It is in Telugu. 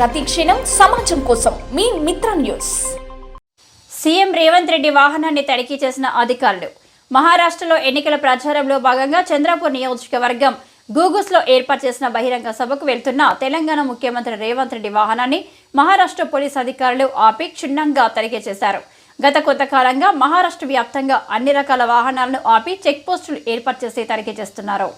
ప్రతి క్షణం సమాజం కోసం మీ మిత్ర న్యూస్. సీఎం రేవంత్ రెడ్డి వాహనాన్ని తనిఖీ చేసిన అధికారులు. మహారాష్ట్రలో ఎన్నికల ప్రచారంలో భాగంగా చంద్రపూర్ నియోజకవర్గం గూగుల్స్లో ఏర్పాటు చేసిన బహిరంగ సభకు వెళ్తున్న తెలంగాణ ముఖ్యమంత్రి రేవంత్ రెడ్డి వాహనాన్ని మహారాష్ట్ర పోలీస్ అధికారులు ఆపి క్షుణ్ణంగా తనిఖీ చేశారు. గత కొంతకాలంగా మహారాష్ట్ర వ్యాప్తంగా అన్ని రకాల వాహనాలను ఆపి చెక్ పోస్టులు ఏర్పాటు చేసి తనిఖీ చేస్తున్నారు.